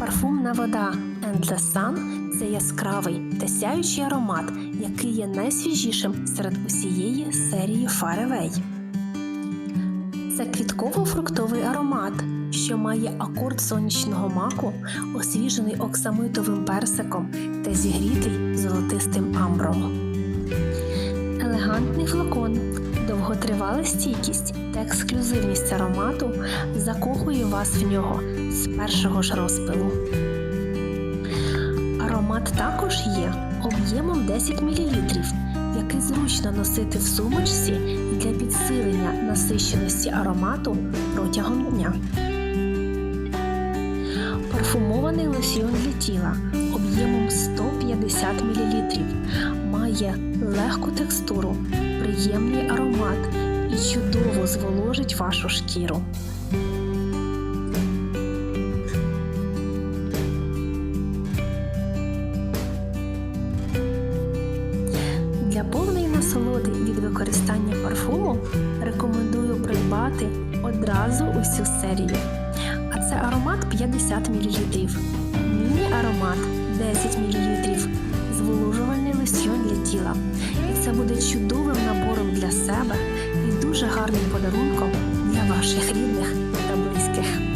Парфумна вода Endless Sun – це яскравий та сяючий аромат, який є найсвіжішим серед усієї серії Away. Це квітково-фруктовий аромат, що має акорд сонячного маку, освіжений оксамитовим персиком та зігрітий золотистим амбром. Елегантний флакон, довготривала стійкість та ексклюзивність аромату закохує вас в нього з першого ж розпилу. Аромат також є об'ємом 10 мл, який зручно носити в сумочці для підсилення насищеності аромату протягом дня. Парфумований лосьйон для тіла об'ємом 150 мл має легку текстуру, приємний аромат і чудово зволожить вашу шкіру. Для повної насолоди від використання парфуму рекомендую придбати одразу усю серію. А це аромат 50 мл, міні-аромат 10 мл, лосьйон. І це буде чудовим набором для себе і дуже гарним подарунком для ваших рідних та близьких.